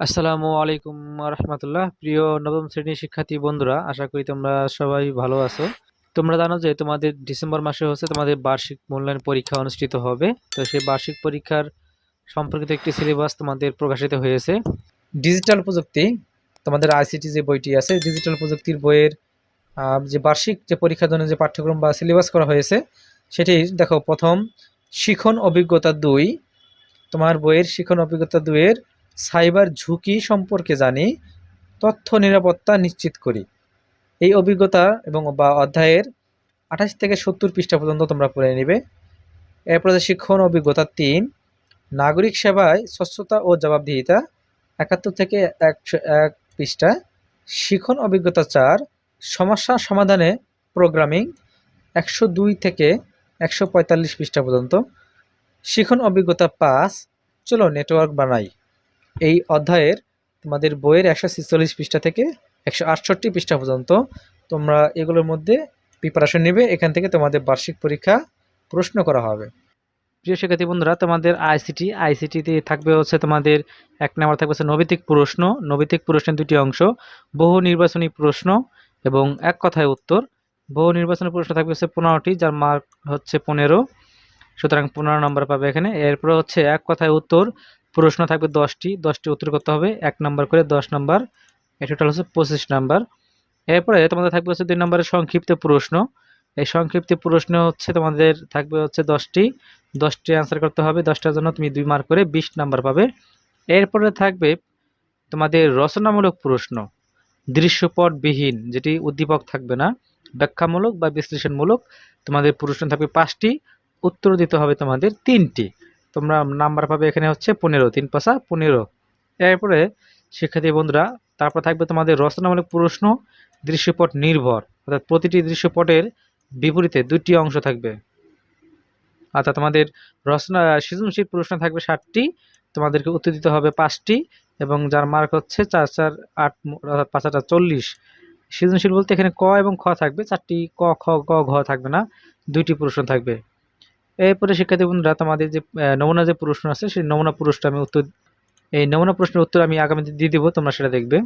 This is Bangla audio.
আসসালামু আলাইকুম রহমতুল্লাহ প্রিয় নবম শ্রেণির শিক্ষার্থী বন্ধুরা, আশা করি তোমরা সবাই ভালো আছো। তোমরা জানো যে তোমাদের ডিসেম্বর মাসে হচ্ছে তোমাদের বার্ষিক মূল্যায়ন পরীক্ষা অনুষ্ঠিত হবে। তো সেই বার্ষিক পরীক্ষার সম্পর্কিত একটি সিলেবাস তোমাদের প্রকাশিত হয়েছে। ডিজিটাল প্রযুক্তি, তোমাদের আইসিটি যে বইটি আছে, ডিজিটাল প্রযুক্তির বইয়ের যে বার্ষিক যে পরীক্ষার জন্য যে পাঠ্যক্রম বা সিলেবাস করা হয়েছে, সেটি দেখো প্রথম শিখন অভিজ্ঞতা দুই, তোমার বইয়ের শিখন অভিজ্ঞতা দুইয়ের সাইবার ঝুঁকি সম্পর্কে জানি, তথ্য নিরাপত্তা নিশ্চিত করি। এই অভিজ্ঞতা এবং বা অধ্যায়ের আঠাশ থেকে সত্তর পৃষ্ঠা পর্যন্ত তোমরা পড়ে নেবে। এরপর শিক্ষণ অভিজ্ঞতা তিন, নাগরিক সেবায় স্বচ্ছতা ও জবাবদিহিতা, একাত্তর থেকে একশো এক পৃষ্ঠা। শিখন অভিজ্ঞতা চার, সমস্যা সমাধানে প্রোগ্রামিং, একশো দুই থেকে একশো পঁয়তাল্লিশ পৃষ্ঠা পর্যন্ত। শিখন অভিজ্ঞতা পাঁচ, চলো নেটওয়ার্ক বানাই। এই অধ্যায়ের তোমাদের বইয়ের একশো ছেচল্লিশ পৃষ্ঠা থেকে একশো আটষট্টি পৃষ্ঠা পর্যন্ত তোমরা এগুলোর মধ্যে প্রিপারেশন নেবে। এখান থেকে তোমাদের বার্ষিক পরীক্ষা প্রশ্ন করা হবে। প্রিয় শিক্ষার্থী বন্ধুরা, তোমাদের আইসিটি আইসিটিতে থাকবে হচ্ছে তোমাদের এক নম্বর থাকবে হচ্ছে নৈতিক প্রশ্ন। নৈতিক প্রশ্নের দুটি অংশ, বহু নির্বাচনী প্রশ্ন এবং এক কথায় উত্তর। বহু নির্বাচনী প্রশ্ন থাকবে হচ্ছে পনেরোটি, যার মার্ক হচ্ছে পনেরো। সুতরাং পনেরো নম্বর পাবে এখানে। এরপরে হচ্ছে এক কথায় উত্তর প্রশ্ন থাকবে দশটি দশটি উত্তর করতে হবে, এক নাম্বার করে দশ নাম্বার এই টোটাল হচ্ছে পঁচিশ নাম্বার। এরপরে তোমাদের থাকবে হচ্ছে দুই নম্বরের সংক্ষিপ্ত প্রশ্ন, এই সংক্ষিপ্ত প্রশ্ন হচ্ছে তোমাদের থাকবে হচ্ছে দশটি দশটি অ্যান্সার করতে হবে, দশটার জন্য তুমি দুই মার্ক করে বিশ নাম্বার পাবে। এরপরে থাকবে তোমাদের রচনামূলক প্রশ্ন, দৃশ্যপটবিহীন, যেটি উদ্দীপক থাকবে না, ব্যাখ্যামূলক বা বিশ্লেষণমূলক, তোমাদের প্রশ্ন থাকবে পাঁচটি, উত্তর দিতে হবে তোমাদের তিনটি। তোমরা নাম্বার পাবে এখানে হচ্ছে পনেরো, তিন পাশা পনেরো। এরপরে, শিক্ষার্থী বন্ধুরা, তারপর থাকবে তোমাদের রচনামূলক প্রশ্ন, দৃশ্যপট নির্ভর। অর্থাৎ প্রতিটি দৃশ্যপটের বিপরীতে দুটি অংশ থাকবে। অর্থাৎ তোমাদের রচনা, সৃজনশীল প্রশ্ন থাকবে ষাটটি, তোমাদেরকে উত্তর দিতে হবে পাঁচটি, এবং যার মার্ক হচ্ছে চার চার, আট অর্থাৎ পাঁচ আটা, চল্লিশ। সৃজনশীল বলতে এখানে ক এবং খ থাকবে, চারটি ক, খ, গ, ঘ থাকবে না, দুইটি প্রশ্ন থাকবে। এরপরে শিক্ষার্থী বন্ধুরা, তোমাদের যে নমুনা যে প্রশ্ন আছে, সেই নমুনা প্রশ্ন আমি উত্তর এই নমুনা প্রশ্নের উত্তর আমি আগামীতে দিয়ে দেবো, তোমরা সেটা দেখবে।